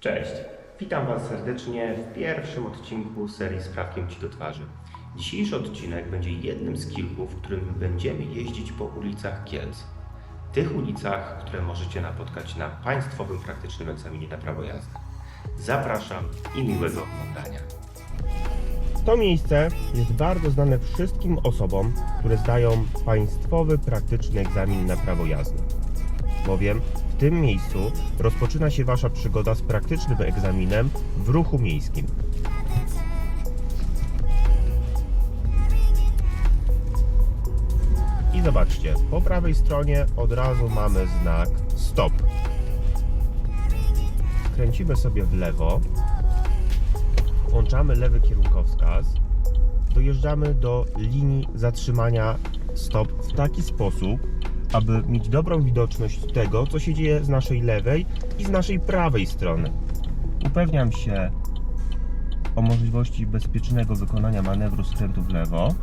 Cześć, witam Was serdecznie w pierwszym odcinku serii Sprawkiem Ci do twarzy. Dzisiejszy odcinek będzie jednym z kilku, w którym będziemy jeździć po ulicach Kielc. Tych ulicach, które możecie napotkać na państwowym praktycznym egzaminie na prawo jazdy. Zapraszam i miłego oglądania. To miejsce jest bardzo znane wszystkim osobom, które zdają państwowy praktyczny egzamin na prawo jazdy. Bowiem w tym miejscu rozpoczyna się Wasza przygoda z praktycznym egzaminem w ruchu miejskim. I zobaczcie, po prawej stronie od razu mamy znak stop. Kręcimy sobie w lewo, włączamy lewy kierunkowskaz, dojeżdżamy do linii zatrzymania stop w taki sposób, aby mieć dobrą widoczność tego, co się dzieje z naszej lewej i z naszej prawej strony. Upewniam się o możliwości bezpiecznego wykonania manewru skrętu w lewo.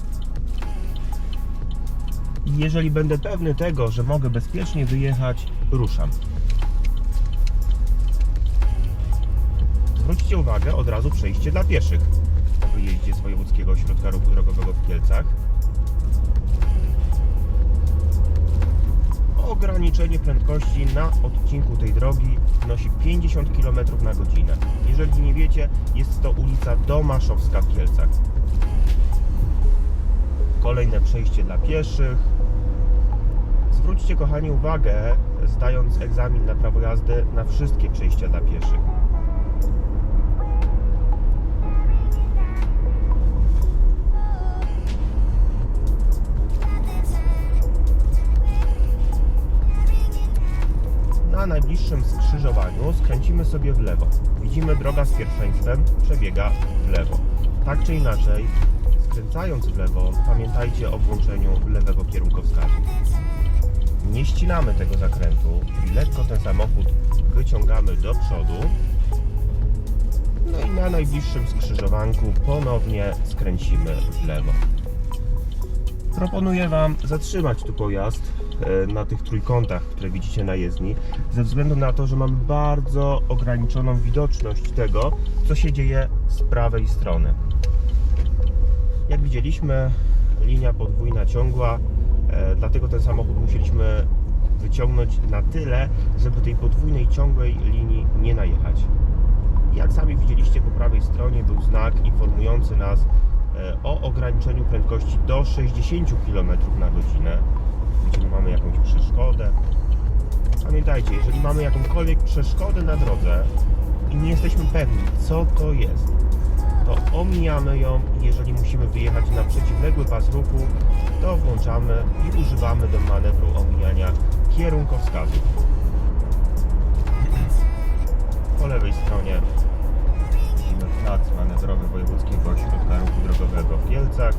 I jeżeli będę pewny tego, że mogę bezpiecznie wyjechać, ruszam. Zwróćcie uwagę od razu przejście dla pieszych po wyjeździe z Wojewódzkiego Ośrodka Ruchu Drogowego w Kielcach. Ograniczenie prędkości na odcinku tej drogi wynosi 50 km na godzinę. Jeżeli nie wiecie, jest to ulica Domaszowska w Kielcach. Kolejne przejście dla pieszych. Zwróćcie kochani uwagę, zdając egzamin na prawo jazdy, na wszystkie przejścia dla pieszych. Najbliższym skrzyżowaniu skręcimy sobie w lewo. Widzimy droga z pierwszeństwem przebiega w lewo. Tak czy inaczej, skręcając w lewo, pamiętajcie o włączeniu lewego kierunkowskazu. Nie ścinamy tego zakrętu, czyli lekko ten samochód wyciągamy do przodu. No i na najbliższym skrzyżowanku ponownie skręcimy w lewo. Proponuję Wam zatrzymać tu pojazd na tych trójkątach, które widzicie na jezdni, ze względu na to, że mamy bardzo ograniczoną widoczność tego, co się dzieje z prawej strony. Jak widzieliśmy, linia podwójna ciągła, e, dlatego ten samochód musieliśmy wyciągnąć na tyle, żeby tej podwójnej ciągłej linii nie najechać. Jak sami widzieliście po prawej stronie był znak informujący nas e, o ograniczeniu prędkości do 60 km na godzinę, gdzie mamy jakąś przeszkodę. Pamiętajcie, jeżeli mamy jakąkolwiek przeszkodę na drodze i nie jesteśmy pewni, co to jest, to omijamy ją i jeżeli musimy wyjechać na przeciwległy pas ruchu, to włączamy i używamy do manewru omijania kierunkowskazu. Po lewej stronie widzimy plac manewrowy Wojewódzkiego Ośrodka Ruchu Drogowego w Kielcach.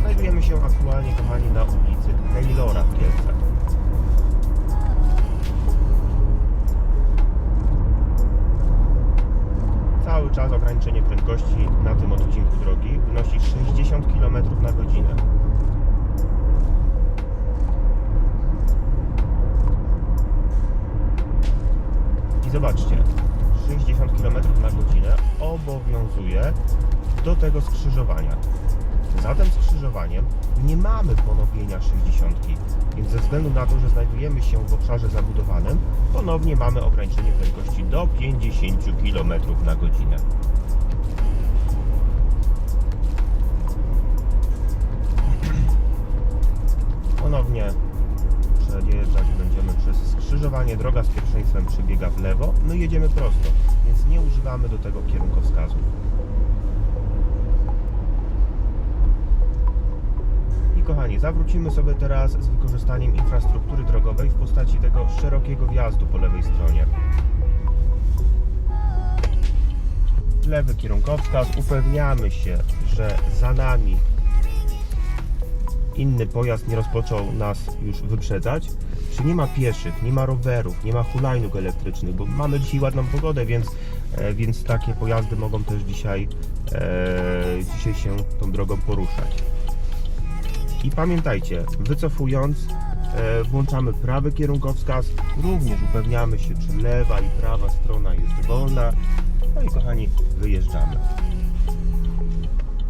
Znajdujemy się aktualnie, kochani, na ulicy Taylora w Kielcach. Cały czas ograniczenie prędkości na tym odcinku drogi wynosi 60 km na godzinę. I zobaczcie, 60 km na godzinę obowiązuje do tego skrzyżowania. Za tym skrzyżowaniem nie mamy ponowienia 60, więc ze względu na to, że znajdujemy się w obszarze zabudowanym, ponownie mamy ograniczenie prędkości do 50 km na godzinę. Ponownie przejeżdżać będziemy przez skrzyżowanie. Droga z pierwszeństwem przebiega w lewo. My jedziemy prosto, więc nie używamy do tego kierunkowskazu. Kochani, zawrócimy sobie teraz z wykorzystaniem infrastruktury drogowej w postaci tego szerokiego wjazdu po lewej stronie. Lewy kierunkowskaz. Upewniamy się, że za nami inny pojazd nie rozpoczął nas już wyprzedzać. Czy nie ma pieszych, nie ma rowerów, nie ma hulajnóg elektrycznych, bo mamy dzisiaj ładną pogodę, więc, e, więc takie pojazdy mogą też dzisiaj, e, dzisiaj się tą drogą poruszać. I pamiętajcie, wycofując, E, Włączamy prawy kierunkowskaz, również upewniamy się, czy lewa i prawa strona jest wolna. No i kochani, wyjeżdżamy.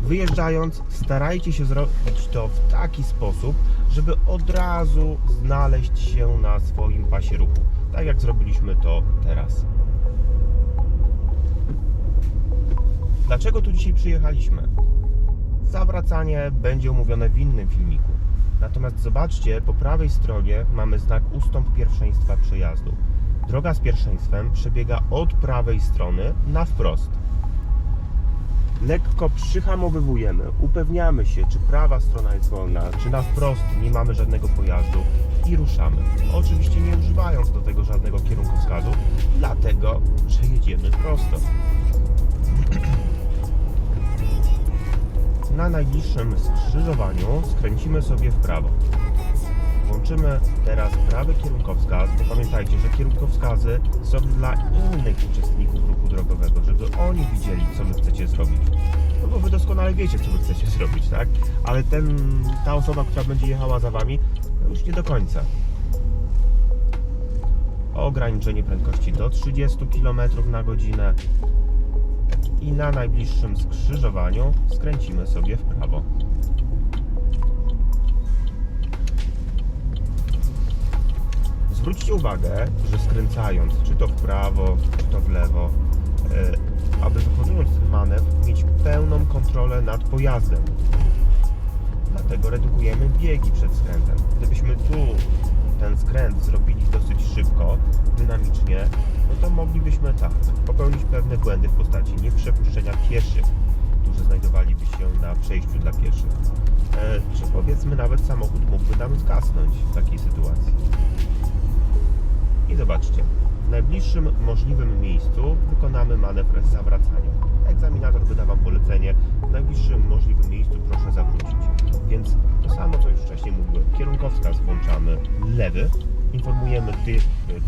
Wyjeżdżając, starajcie się zrobić to w taki sposób, żeby od razu znaleźć się na swoim pasie ruchu. Tak jak zrobiliśmy to teraz. Dlaczego tu dzisiaj przyjechaliśmy? Zawracanie będzie omówione w innym filmiku. Natomiast zobaczcie, po prawej stronie mamy znak ustąp pierwszeństwa przejazdu. Droga z pierwszeństwem przebiega od prawej strony na wprost. Lekko przyhamowywujemy, upewniamy się, czy prawa strona jest wolna, czy na wprost nie mamy żadnego pojazdu i ruszamy. Oczywiście nie używając do tego żadnego kierunkowskazu, dlatego że jedziemy prosto. Na najbliższym skrzyżowaniu skręcimy sobie w prawo. Włączymy teraz prawy kierunkowskaz, bo pamiętajcie, że kierunkowskazy są dla innych uczestników ruchu drogowego, żeby oni widzieli, co wy chcecie zrobić. No bo wy doskonale wiecie, co wy chcecie zrobić, tak? Ale ten, ta osoba, która będzie jechała za wami, no już nie do końca. Ograniczenie prędkości do 30 km na godzinę i na najbliższym skrzyżowaniu skręcimy sobie w prawo. Zwróćcie uwagę, że skręcając, czy to w prawo, czy to w lewo, e, aby wykonując ten manewr, mieć pełną kontrolę nad pojazdem. Dlatego redukujemy biegi przed skrętem. Gdybyśmy tu ten skręt zrobili dosyć szybko, dynamicznie, no to moglibyśmy tak popełnić pewne błędy w postaci nieprzepuszczenia pieszych, którzy znajdowaliby się na przejściu dla pieszych. E, czy powiedzmy nawet samochód mógłby nam zgasnąć w takiej sytuacji. I zobaczcie, w najbliższym możliwym miejscu wykonamy manewr zawracania. Egzaminator wyda Wam polecenie, w najbliższym możliwym miejscu proszę zawrócić. Więc to samo, co już wcześniej mówiłem. Kierunkowskaz włączamy lewy, informujemy tych,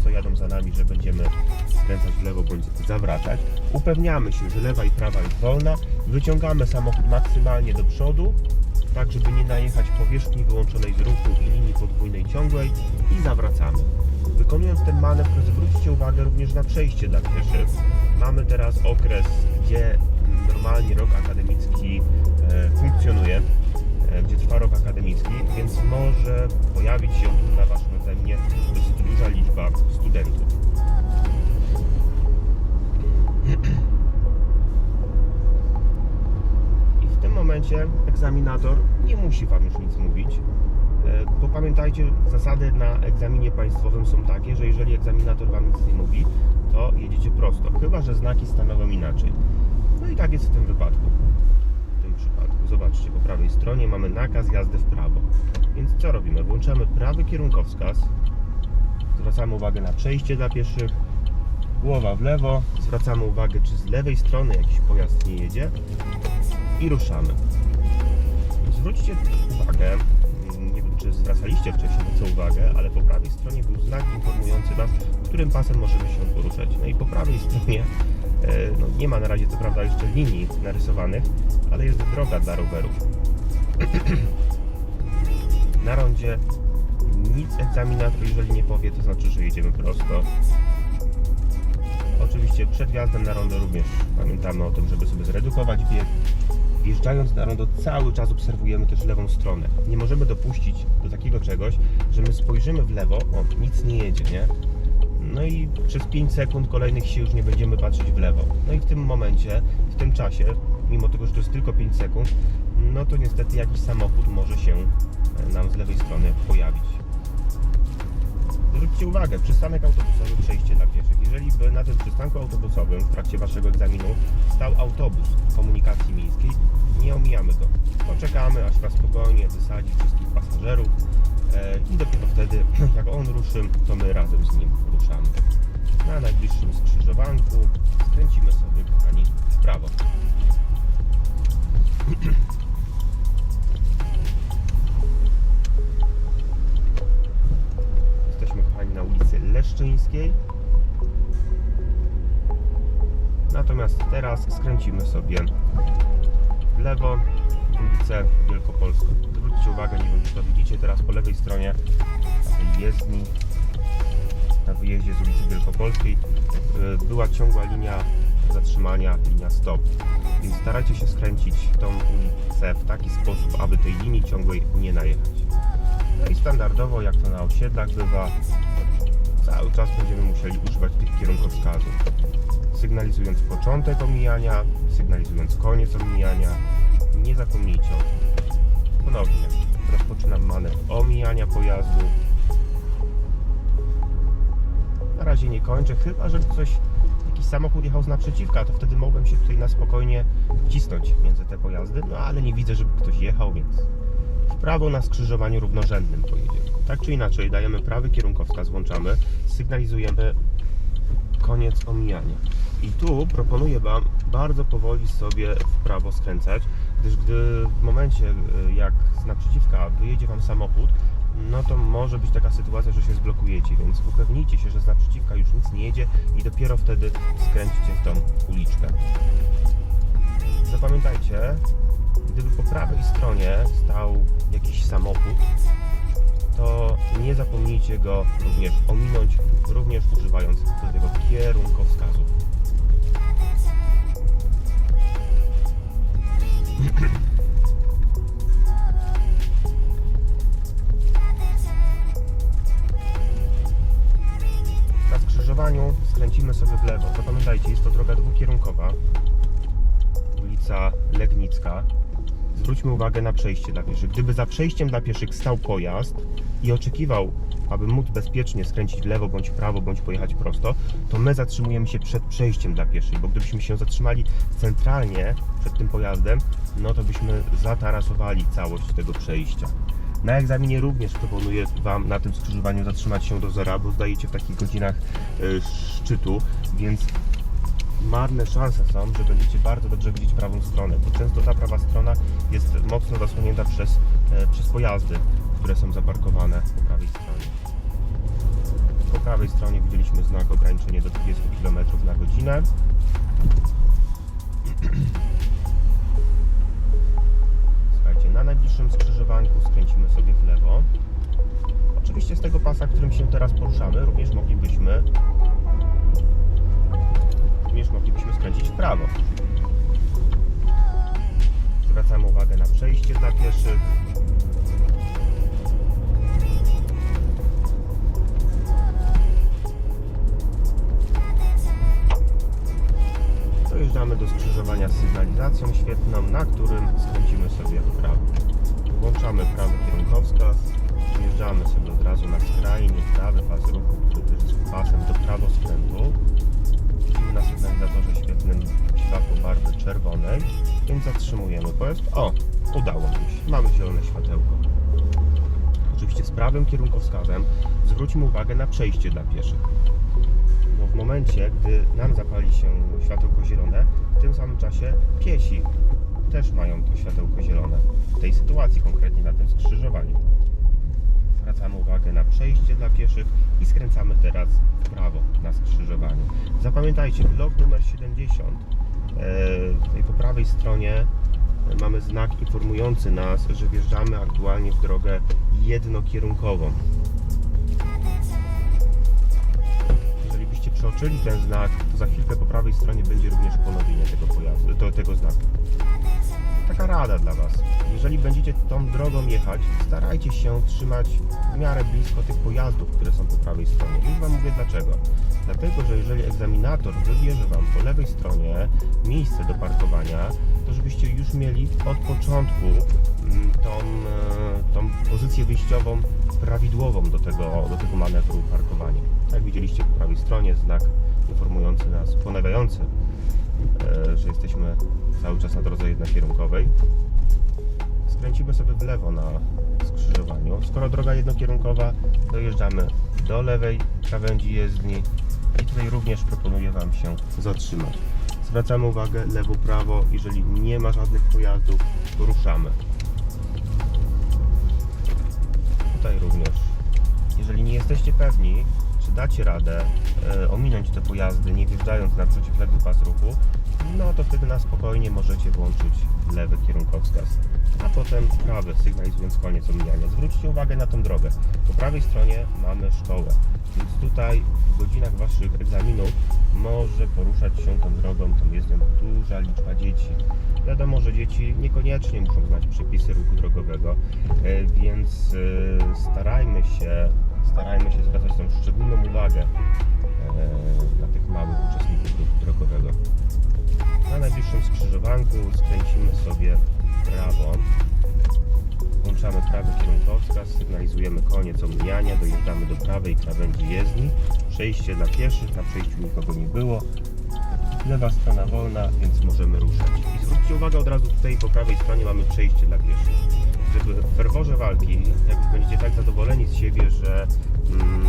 co jadą za nami, że będziemy skręcać w lewo bądź zawracać. Upewniamy się, że lewa i prawa jest wolna, wyciągamy samochód maksymalnie do przodu, tak żeby nie najechać powierzchni wyłączonej z ruchu i linii podwójnej ciągłej i zawracamy. Wykonując ten manewr zwróćcie uwagę również na przejście dla pieszych. Mamy teraz okres, gdzie normalnie rok akademicki e, funkcjonuje, e, gdzie trwa rok akademicki, więc może pojawić się na Waszym egzaminie dosyć duża liczba studentów. I w tym momencie egzaminator nie musi Wam już nic mówić, E, Bo pamiętajcie, zasady na egzaminie państwowym są takie, że jeżeli egzaminator Wam nic nie mówi, to jedziecie prosto, chyba że znaki stanowią inaczej. No i tak jest w tym wypadku. Zobaczcie, po prawej stronie mamy nakaz jazdy w prawo. Więc co robimy? Włączamy prawy kierunkowskaz, zwracamy uwagę na przejście dla pieszych, głowa w lewo, zwracamy uwagę, czy z lewej strony jakiś pojazd nie jedzie i ruszamy. Zwróćcie uwagę, nie wiem czy zwracaliście wcześniej co uwagę, ale po prawej stronie był znak informujący nas, którym pasem możemy się poruszać. No i po prawej stronie no, nie ma na razie co prawda jeszcze linii narysowanych, ale jest droga dla rowerów. na rondzie nic egzaminator jeżeli nie powie, to znaczy, że jedziemy prosto. Oczywiście przed wjazdem na rondo również pamiętamy o tym, żeby sobie zredukować bieg. Wjeżdżając na rondo cały czas obserwujemy też lewą stronę. Nie możemy dopuścić do takiego czegoś, że my spojrzymy w lewo, o nic nie jedzie, nie? No i przez 5 sekund kolejnych się już nie będziemy patrzeć w lewo. No i w tym momencie, w tym czasie, mimo tego, że to jest tylko 5 sekund, no to niestety jakiś samochód może się e, nam z lewej strony pojawić. Zwróćcie uwagę, przystanek autobusowy, przejście dla pieszych. Jeżeli by na tym przystanku autobusowym w trakcie Waszego egzaminu stał autobus komunikacji miejskiej, nie omijamy go. Poczekamy, aż na spokojnie wysadzi wszystkich pasażerów e, i dopiero wtedy, jak on ruszy, to my razem z nim ruszamy. Na najbliższym skrzyżowanku skręcimy sobie, kochani, w prawo. Jesteśmy, kochani, na ulicy Leszczyńskiej. Natomiast teraz skręcimy sobie w lewo ulicę Wielkopolską. Zwróćcie uwagę, nie wiem czy to widzicie, teraz po lewej stronie tej jezdni na wyjeździe z ulicy Wielkopolskiej e, była ciągła linia zatrzymania, linia stop. Więc starajcie się skręcić tą ulicę w taki sposób, aby tej linii ciągłej nie najechać. No i standardowo, jak to na osiedlach bywa, cały czas będziemy musieli używać tych kierunkowskazów. Sygnalizując początek omijania, sygnalizując koniec omijania. Nie zapomnijcie o tym. Ponownie rozpoczynam manewr omijania pojazdu. Na razie nie kończę, chyba żeby coś, jakiś samochód jechał z naprzeciwka, to wtedy mogłem się tutaj na spokojnie wcisnąć między te pojazdy, no ale nie widzę, żeby ktoś jechał, więc w prawo na skrzyżowaniu równorzędnym pojedziemy. Tak czy inaczej, dajemy prawy kierunkowskaz, włączamy, sygnalizujemy koniec omijania. I tu proponuję Wam bardzo powoli sobie w prawo skręcać, gdyż gdy w momencie, y, jak z naprzeciwka wyjedzie Wam samochód, no to może być taka sytuacja, że się zblokujecie, więc upewnijcie się, że z naprzeciwka już nic nie jedzie i dopiero wtedy skręćcie w tą uliczkę. Zapamiętajcie, gdyby po prawej stronie stał jakiś samochód, to nie zapomnijcie go również ominąć, również używając do tego kierunkowskazów. Na skrzyżowaniu skręcimy sobie w lewo. Zapamiętajcie, jest to droga dwukierunkowa. Ulica Legnicka. Zwróćmy uwagę na przejście dla pieszych. Gdyby za przejściem dla pieszych stał pojazd i oczekiwał, aby móc bezpiecznie skręcić lewo bądź prawo, bądź pojechać prosto, to my zatrzymujemy się przed przejściem dla pieszych, bo gdybyśmy się zatrzymali centralnie przed tym pojazdem, no to byśmy zatarasowali całość tego przejścia. Na egzaminie również proponuję Wam na tym skrzyżowaniu zatrzymać się do zera, bo zdajecie w takich godzinach y, szczytu, więc marne szanse są, że będziecie bardzo dobrze widzieć prawą stronę, bo często ta prawa strona jest mocno zasłonięta przez, e, przez pojazdy, które są zaparkowane po prawej stronie. Po prawej stronie widzieliśmy znak ograniczenie do 20 km na godzinę. Słuchajcie, na najbliższym skrzyżowanku skręcimy sobie w lewo. Oczywiście z tego pasa, którym się teraz poruszamy, również moglibyśmy również moglibyśmy skręcić w prawo. Zwracamy uwagę na przejście dla pieszych. Dojeżdżamy do skrzyżowania z sygnalizacją świetną, na którym skręcimy sobie w prawo. Włączamy prawy kierunkowskaz, wjeżdżamy sobie od razu na skrajny prawy pas ruchu, który jest pasem do prawoskrętu. Sygnalizatorze świetnym światło barwy czerwonej, więc zatrzymujemy pojazd. O, udało mi się. Mamy zielone światełko. Oczywiście z prawym kierunkowskazem zwróćmy uwagę na przejście dla pieszych. Bo w momencie, gdy nam zapali się światełko zielone, w tym samym czasie piesi też mają to światełko zielone. W tej sytuacji, konkretnie na tym skrzyżowaniu. Zwracamy uwagę na przejście dla pieszych i skręcamy teraz w prawo na skrzyżowaniu. Zapamiętajcie, blok numer 70. e, Tutaj po prawej stronie mamy znak informujący nas, że wjeżdżamy aktualnie w drogę jednokierunkową. Jeżeli byście przeoczyli ten znak, to za chwilkę po prawej stronie będzie również ponowienie tego pojazdu, to, tego znaku. Taka rada dla Was. Jeżeli będziecie tą drogą jechać, starajcie się trzymać w miarę blisko tych pojazdów, które są po prawej stronie. Już Wam mówię dlaczego. Dlatego, że jeżeli egzaminator wybierze Wam po lewej stronie miejsce do parkowania, to żebyście już mieli od początku mm, tą, e, tą pozycję wyjściową prawidłową do tego, do tego manewru parkowania. Jak widzieliście po prawej stronie znak informujący nas, ponawiający, że jesteśmy cały czas na drodze jednokierunkowej. Skręcimy sobie w lewo na skrzyżowaniu. Skoro droga jednokierunkowa, dojeżdżamy do lewej krawędzi jezdni i tutaj również proponuję Wam się zatrzymać. Zwracamy uwagę lewo, prawo, jeżeli nie ma żadnych pojazdów, ruszamy. Tutaj również. Jeżeli nie jesteście pewni, czy dacie radę e, ominąć te pojazdy, nie wjeżdżając na przeciwległy pas ruchu, no to wtedy na spokojnie możecie włączyć lewy kierunkowskaz, a potem prawy, sygnalizując koniec omijania. Zwróćcie uwagę na tą drogę. Po prawej stronie mamy szkołę, więc tutaj w godzinach Waszych egzaminów może poruszać się tą drogą, tą jezdnią duża liczba dzieci. Wiadomo, że dzieci niekoniecznie muszą znać przepisy ruchu drogowego, e, więc e, starajmy się, starajmy się zwracać tą szczególną uwagę e, na tych małych uczestników ruchu drogowego. Na najbliższym skrzyżowanku skręcimy sobie prawo. Włączamy prawy kierunkowskaz, sygnalizujemy koniec omijania, dojeżdżamy do prawej krawędzi jezdni. Przejście dla pieszych, na przejściu nikogo nie było. Lewa strona wolna, więc możemy ruszać. I zwróćcie uwagę od razu tutaj po prawej stronie mamy przejście dla pieszych. Żeby w ferworze walki, jak będziecie tak zadowoleni z siebie, że, mm,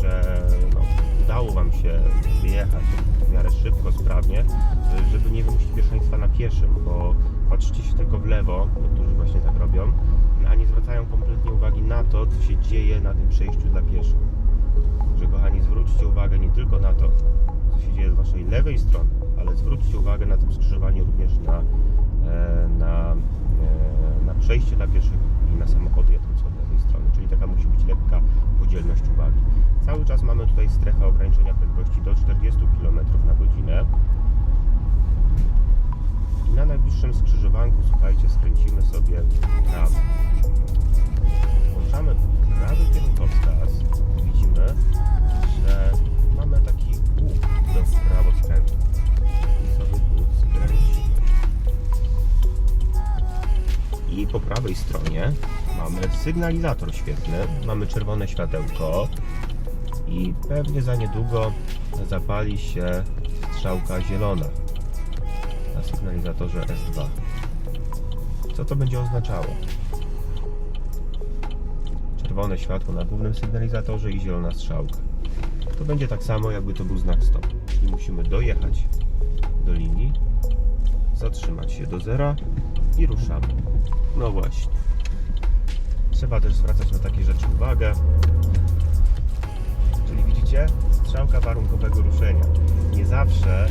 że no, udało Wam się wyjechać w miarę szybko, sprawnie, żeby nie wymusić pierwszeństwa na pieszym, bo patrzcie się tylko w lewo, niektórzy właśnie tak robią, a nie zwracają kompletnie uwagi na to, co się dzieje na tym przejściu dla pieszych. Że kochani, zwróćcie uwagę nie tylko na to, co się dzieje z waszej lewej strony, ale zwróćcie uwagę na tym skrzyżowaniu również na, e, na, e, na przejście dla pieszych i na samochody jadące od lewej strony, czyli taka musi być lekka podzielność uwagi. Cały czas mamy tutaj strefę ograniczenia prędkości do 40 km na godzinę. I na najbliższym skrzyżowanku, słuchajcie, skręcimy sobie prawo. Włączamy prawy kierunkowskaz. Widzimy, że mamy taki łuk do prawo skrętu. I sobie tu skręcimy. I po prawej stronie mamy sygnalizator świetny, mamy czerwone światełko i pewnie za niedługo zapali się strzałka zielona na sygnalizatorze S2. Co to będzie oznaczało? Czerwone światło na głównym sygnalizatorze i zielona strzałka. To będzie tak samo, jakby to był znak stop. Czyli musimy dojechać do linii, zatrzymać się do zera i ruszamy. No właśnie. Trzeba też zwracać na takie rzeczy uwagę. Czyli widzicie, strzałka warunkowego ruszenia. Nie zawsze,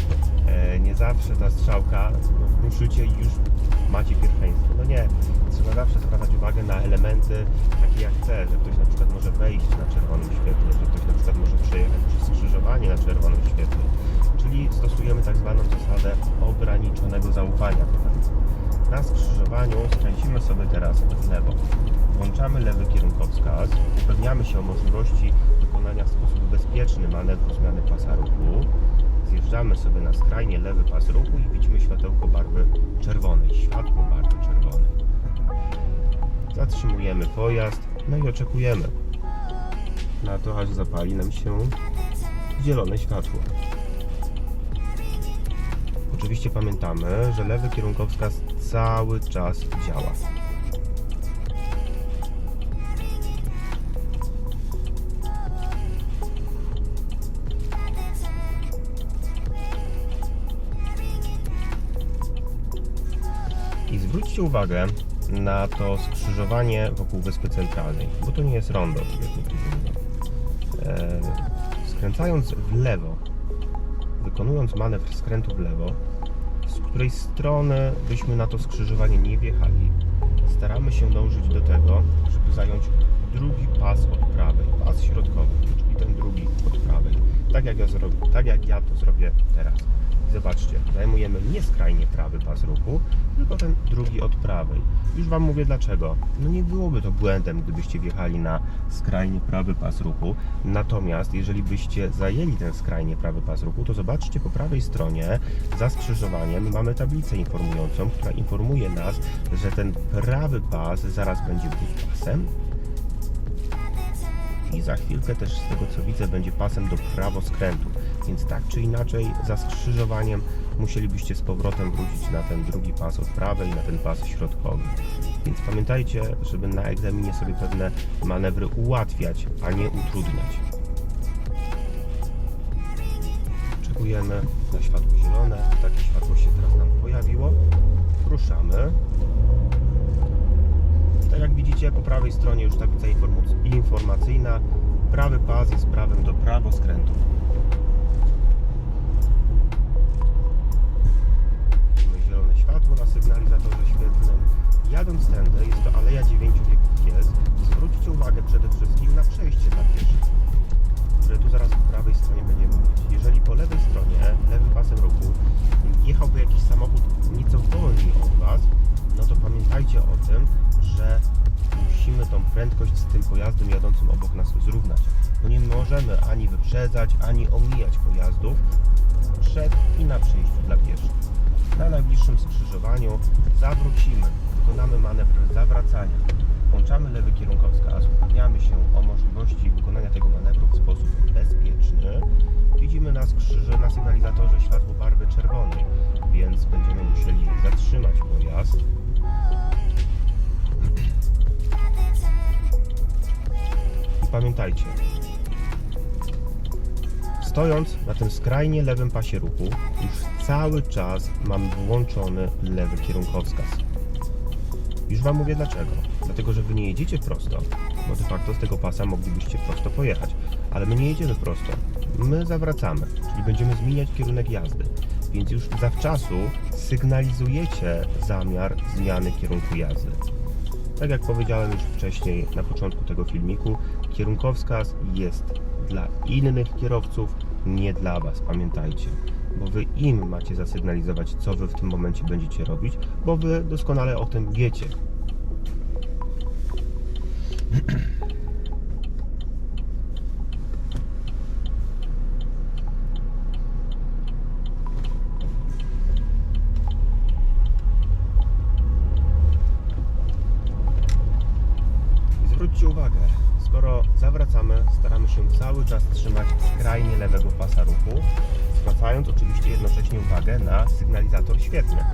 e, nie zawsze ta strzałka, ruszycie i już macie pierwszeństwo. No nie, trzeba zawsze zwracać uwagę na elementy takie jak te, że ktoś na przykład może wejść na czerwonym świetle, że ktoś na przykład może przejechać przez skrzyżowanie na czerwonym świetle. Czyli stosujemy tak zwaną zasadę ograniczonego zaufania. Na skrzyżowaniu skręcimy sobie teraz w lewo. Włączamy lewy kierunkowskaz, upewniamy się o możliwości bezpieczny manewru zmiany pasa ruchu. Zjeżdżamy sobie na skrajnie lewy pas ruchu i widzimy światełko barwy czerwonej, światło barwy czerwonej. Zatrzymujemy pojazd, no i oczekujemy na to, aż zapali nam się zielone światło. Oczywiście pamiętamy, że lewy kierunkowskaz cały czas działa. Zwróćcie uwagę na to skrzyżowanie wokół Wyspy Centralnej, bo to nie jest rondo, jak niektórzy mówią. E, skręcając w lewo, wykonując manewr skrętu w lewo, z której strony byśmy na to skrzyżowanie nie wjechali, staramy się dążyć do tego, żeby zająć drugi pas od prawej, pas środkowy, czyli ten drugi od prawej. Tak jak ja, zro- tak jak ja to zrobię teraz. Zobaczcie, zajmujemy nie skrajnie prawy pas ruchu, tylko ten drugi od prawej. Już Wam mówię dlaczego. No nie byłoby to błędem, gdybyście wjechali na skrajnie prawy pas ruchu. Natomiast jeżeli byście zajęli ten skrajnie prawy pas ruchu, to zobaczcie po prawej stronie za skrzyżowaniem mamy tablicę informującą, która informuje nas, że ten prawy pas zaraz będzie pasem i za chwilkę też z tego co widzę będzie pasem do prawoskrętu. Więc tak czy inaczej za skrzyżowaniem musielibyście z powrotem wrócić na ten drugi pas od prawej, na ten pas środkowy. Więc pamiętajcie, żeby na egzaminie sobie pewne manewry ułatwiać, a nie utrudniać. Oczekujemy na światło zielone. Takie światło się teraz nam pojawiło. Widzicie, po prawej stronie już tablica informac- informacyjna prawy pas jest prawem do prawo skrętu. Widzimy zielone światło na sygnalizatorze świetlnym. Jadąc tędy, jest to Aleja Dziewięciu Wieków jest. Zwróćcie uwagę przede wszystkim na przejście dla pieszych, które tu zaraz po prawej stronie będziemy mieć. Jeżeli po lewej stronie, lewym pasem ruchu, jechałby jakiś samochód nieco wolniej od Was, no to pamiętajcie o tym, że musimy tą prędkość z tym pojazdem jadącym obok nas zrównać. Bo nie możemy ani wyprzedzać, ani omijać pojazdów przed i na przejściu dla pieszych. Na najbliższym skrzyżowaniu zawrócimy, wykonamy manewr zawracania. Włączamy lewy kierunkowskaz, upewniamy się o możliwości wykonania tego manewru w sposób bezpieczny. Widzimy na skrzyże, na sygnalizatorze światło barwy czerwonej, więc będziemy musieli zatrzymać pojazd. Pamiętajcie, stojąc na tym skrajnie lewym pasie ruchu, już cały czas mamy włączony lewy kierunkowskaz. Już Wam mówię dlaczego. Dlatego, że Wy nie jedziecie prosto, bo de facto z tego pasa moglibyście prosto pojechać. Ale my nie jedziemy prosto. My zawracamy, czyli będziemy zmieniać kierunek jazdy. Więc już zawczasu sygnalizujecie zamiar zmiany kierunku jazdy. Tak jak powiedziałem już wcześniej na początku tego filmiku, kierunkowskaz jest dla innych kierowców, nie dla Was, pamiętajcie. Bo Wy im macie zasygnalizować, co Wy w tym momencie będziecie robić, bo Wy doskonale o tym wiecie. I Zwróćcie uwagę, skoro zawracamy, staramy się cały czas trzymać skrajnie lewego pasa ruchu, zwracając oczywiście jednocześnie uwagę na sygnalizator świetny.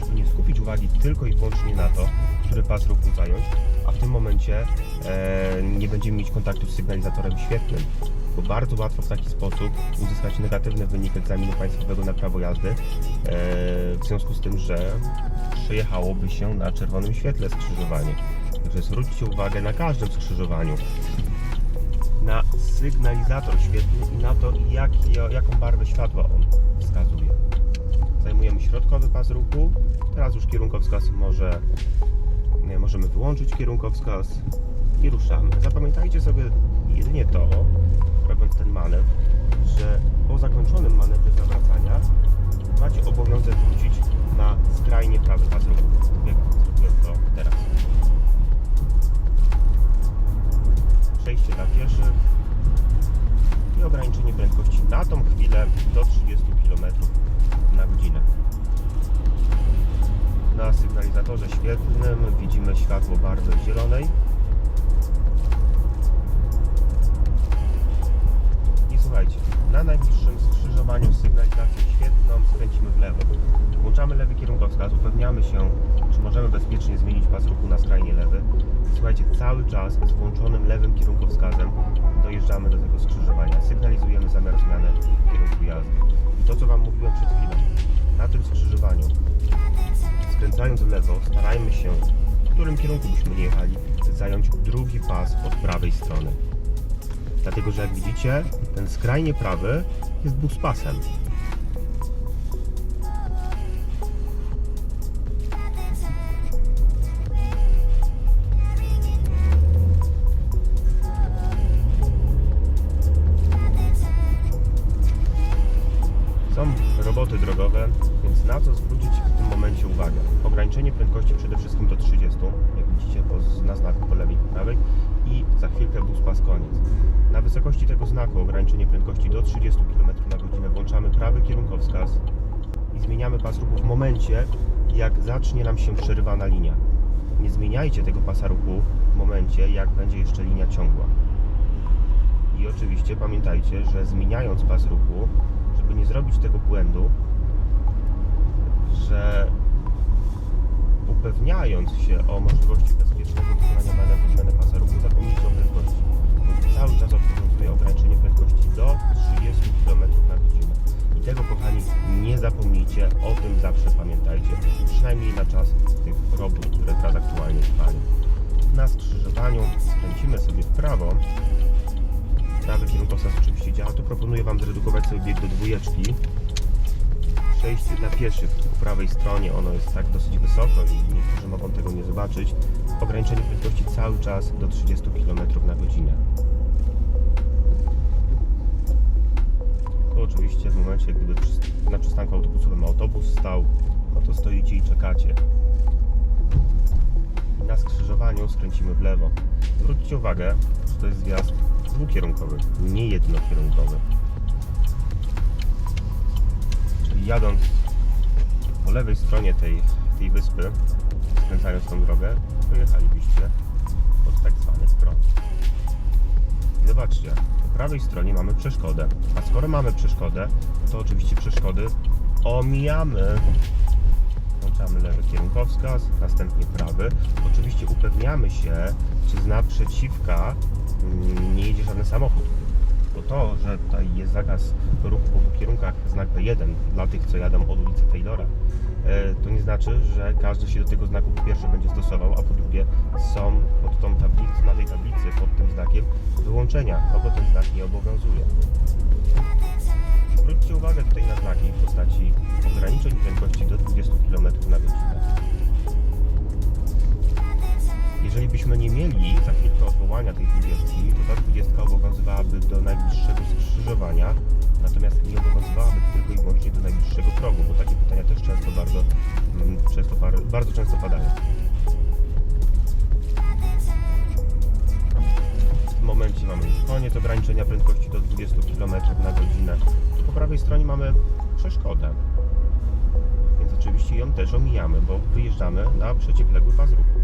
Żeby nie skupić uwagi tylko i wyłącznie na to, który pas ruchu zająć, a w tym momencie e, nie będziemy mieć kontaktu z sygnalizatorem świetnym, bo bardzo łatwo w taki sposób uzyskać negatywny wynik egzaminu państwowego na prawo jazdy, e, w związku z tym, że przejechałoby się na czerwonym świetle skrzyżowanie. Także zwróćcie uwagę na każdym skrzyżowaniu na sygnalizator świetny i na to, jak, jaką barwę światła on wskazuje. Zajmujemy środkowy pas ruchu. Teraz już kierunkowskaz może, nie, możemy wyłączyć kierunkowskaz i ruszamy. Zapamiętajcie sobie jedynie to, robiąc ten manewr, że po zakończonym manewrze zawracania macie obowiązek wrócić na skrajnie prawy pas ruchu, tak jak zrobiłem to teraz. Przejście dla pieszych i ograniczenie prędkości na tą chwilę do 30 km na godzinę. Na sygnalizatorze świetlnym widzimy światło barwy zielonej. I słuchajcie, na najbliższym skrzyżowaniu z sygnalizacją świetlną skręcimy w lewo. Włączamy lewy kierunkowskaz, upewniamy się, czy możemy bezpiecznie zmienić pas ruchu na skrajnie lewy. Słuchajcie, cały czas z włączonym lewym kierunkowskazem dojeżdżamy do tego skrzyżowania. Sygnalizujemy zamiar zmiany kierunku jazdy. I to, co Wam mówiłem przed chwilą, na tym skrzyżowaniu, skręcając w lewo, starajmy się, w którym kierunku byśmy nie jechali, zająć drugi pas od prawej strony. Dlatego, że jak widzicie, ten skrajnie prawy jest buspasem. Są chwilkę bus pas koniec. Na wysokości tego znaku ograniczenie prędkości do 30 km na godzinę włączamy prawy kierunkowskaz i zmieniamy pas ruchu w momencie, jak zacznie nam się przerywana linia. Nie zmieniajcie tego pasa ruchu w momencie, jak będzie jeszcze linia ciągła. I oczywiście pamiętajcie, że zmieniając pas ruchu, żeby nie zrobić tego błędu, że upewniając się o możliwości bezpiecznego wykonania manewru zmiany pasa ruchu, zapomnijcie o prędkości. Cały czas obowiązuje ograniczenie prędkości do 30 km na godzinę. I tego, kochani, nie zapomnijcie, o tym zawsze pamiętajcie. Przynajmniej na czas tych robót, które teraz aktualnie trwają. Na skrzyżowaniu skręcimy sobie w prawo prawy kierunkowskaz oczywiście działa, to proponuję Wam zredukować sobie bieg do dwójeczki. Przejście dla pieszych po prawej stronie, ono jest tak dosyć wysoko i niektórzy mogą tego nie zobaczyć. Ograniczenie prędkości cały czas do 30 km na godzinę. To oczywiście w momencie, gdyby na przystanku autobusowym autobus stał, no to stoicie i czekacie. I na skrzyżowaniu skręcimy w lewo. Zwróćcie uwagę, że to jest zjazd dwukierunkowy, nie jednokierunkowy. Jadąc po lewej stronie tej, tej wyspy, skręcając tą drogę, pojechalibyście pod tak zwany prąd. I zobaczcie, po prawej stronie mamy przeszkodę. A skoro mamy przeszkodę, to oczywiście przeszkody omijamy. Włączamy lewy kierunkowskaz, następnie prawy. Oczywiście upewniamy się, czy z naprzeciwka mm, nie jedzie żaden samochód. To, że tutaj jest zakaz ruchu po obu kierunkach, znak B1 dla tych, co jadą od ulicy Taylora, e, to nie znaczy, że każdy się do tego znaku po pierwsze będzie stosował, a po drugie są pod tą tablicą, na tej tablicy, pod tym znakiem wyłączenia, kogo ten znak nie obowiązuje. Zwróćcie uwagę tutaj na znaki w postaci ograniczeń prędkości do 20 km na godzinę. Jeżeli byśmy nie mieli za chwilkę odwołania tej 20, natomiast nie obowiązywałaby tylko i wyłącznie do najbliższego progu, bo takie pytania też często bardzo, mm, często, bardzo często padają. W momencie mamy już koniec ograniczenia prędkości do 20 km na godzinę. Po prawej stronie mamy przeszkodę, więc oczywiście ją też omijamy, bo wyjeżdżamy na przeciwległy pas ruchu.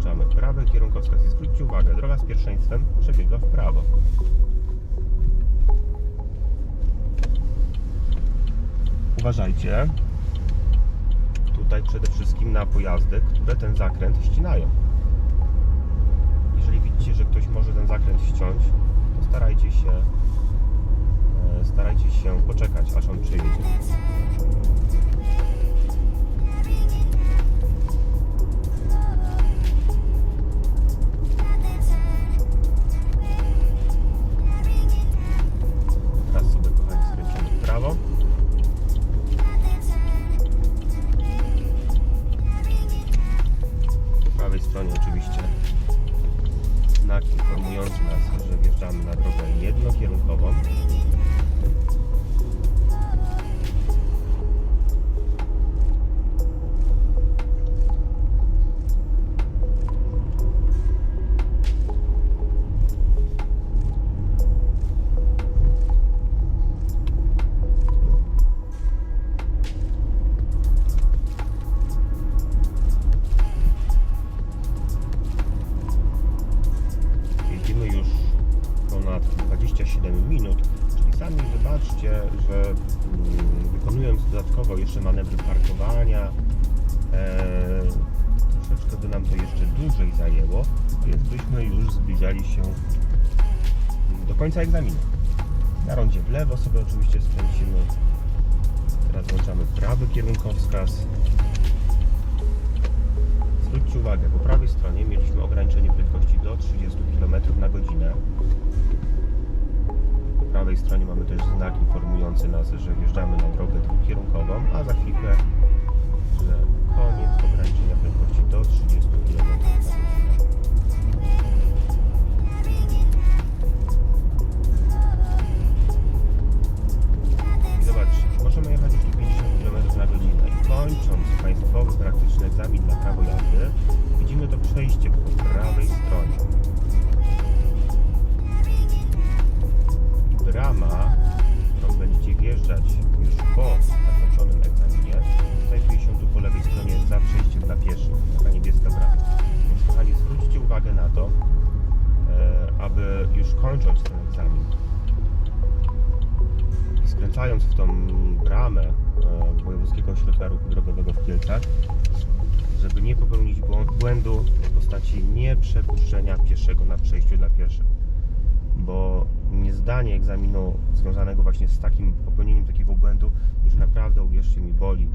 Włączamy prawy kierunkowskaz i zwróćcie uwagę, droga z pierwszeństwem przebiega w prawo. Uważajcie tutaj przede wszystkim na pojazdy, które ten zakręt ścinają. Jeżeli widzicie, że ktoś może ten zakręt ściąć, to starajcie się e, starajcie się poczekać, aż on przejedzie. 27 minut, czyli sami zobaczcie, że mm, wykonując dodatkowo jeszcze manewry parkowania, e, troszeczkę by nam to jeszcze dłużej zajęło, więc byśmy już zbliżali się do końca egzaminu. Na rondzie w lewo sobie oczywiście skręcimy. Teraz włączamy prawy kierunkowskaz. Zwróćcie uwagę, po prawej stronie mieliśmy ograniczenie prędkości do 30 km na godzinę. Prawej stronie mamy też znak informujący nas, że wjeżdżamy na drogę dwukierunkową, a za chwilkę, że koniec ograniczenia prędkości do 30 km. I zobaczcie, możemy jechać już do 50 km na godzinę kończąc państwowy praktyczny egzamin na prawo jazdy, widzimy to przejście Ośrodka Ruchu Drogowego w Kielcach, żeby nie popełnić błędu w postaci nieprzepuszczenia pieszego na przejściu dla pieszych. Bo niezdanie egzaminu związanego właśnie z takim popełnieniem takiego błędu już naprawdę, uwierzcie mi, boli.